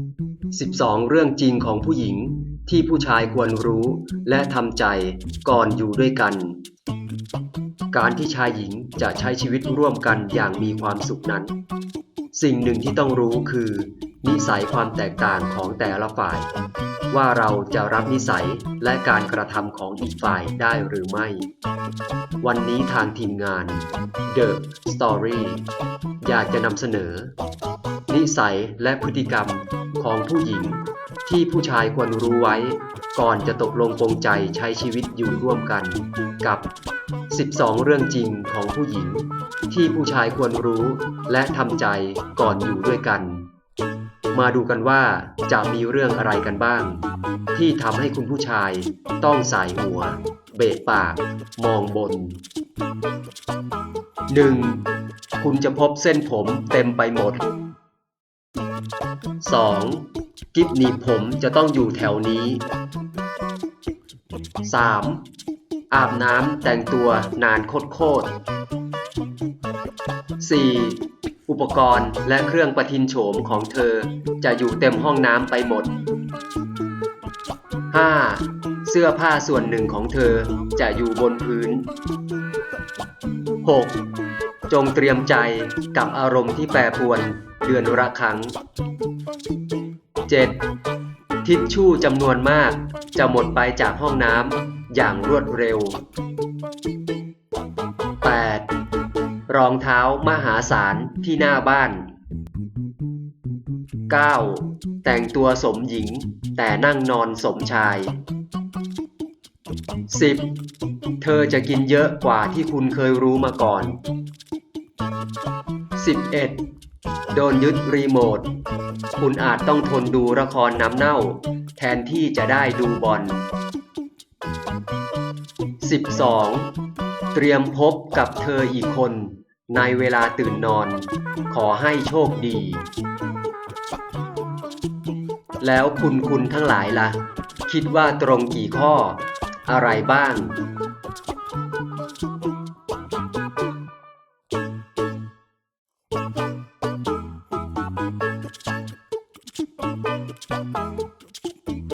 12 เรื่องจริงของผู้หญิงที่ผู้ชายควรรู้และทำใจก่อนอยู่ด้วยกัน การที่ชายหญิงจะใช้ชีวิตร่วมกันอย่างมีความสุขนั้น สิ่งหนึ่งที่ต้องรู้คือ นิสัยความแตกต่างของแต่ละฝ่าย ว่าเราจะรับนิสัยและการกระทำของอีกฝ่ายได้หรือไม่ วันนี้ทางทีมงาน The Story อยากจะนำเสนอ นิสัยและพฤติกรรม ของผู้หญิง ที่ผู้ชายควรรู้ไว้ ก่อนจะตกลงปรงใจใช้ชีวิตอยู่ร่วมกันกับ 12 เรื่องจริงของผู้หญิง ที่ผู้ชายควรรู้และทำใจก่อนอยู่ด้วยกัน มาดูกันว่าจะมีเรื่องอะไรกันบ้าง ที่ทำให้คุณผู้ชายต้องสายหัว เบะปาก มองบน 1. คุณจะพบเส้นผมเต็มไปหมด 2. กิฟหนีบผมจะต้องอยู่แถวนี้ 3. อาบน้ำแต่งตัวนานโคตรๆ 4. อุปกรณ์และเครื่องประทินโฉมของเธอจะอยู่เต็มห้องน้ำไปหมด 5. เสื้อผ้าส่วนหนึ่งของเธอจะอยู่บนพื้น 6. จงเตรียมใจกับอารมณ์ที่แปรปรวน เดือนละครั้ง 7. ทิชชู่จำนวนมาก จะหมดไปจากห้องน้ำอย่างรวดเร็ว 8. รองเท้ามหาศาลที่หน้าบ้าน 9. แต่งตัวสมหญิงแต่นั่งนอนสมชาย 10. เธอจะกินเยอะกว่าที่คุณเคยรู้มาก่อน 11. โดนยึดรีโมท คุณอาจต้องทนดูละครน้ำเน่า แทนที่จะได้ดูบอล 12. เตรียมพบกับเธออีกคน ในเวลาตื่นนอน ขอให้โชคดี แล้วคุณคุณทั้งหลายล่ะ คิดว่าตรงกี่ข้อ อะไรบ้าง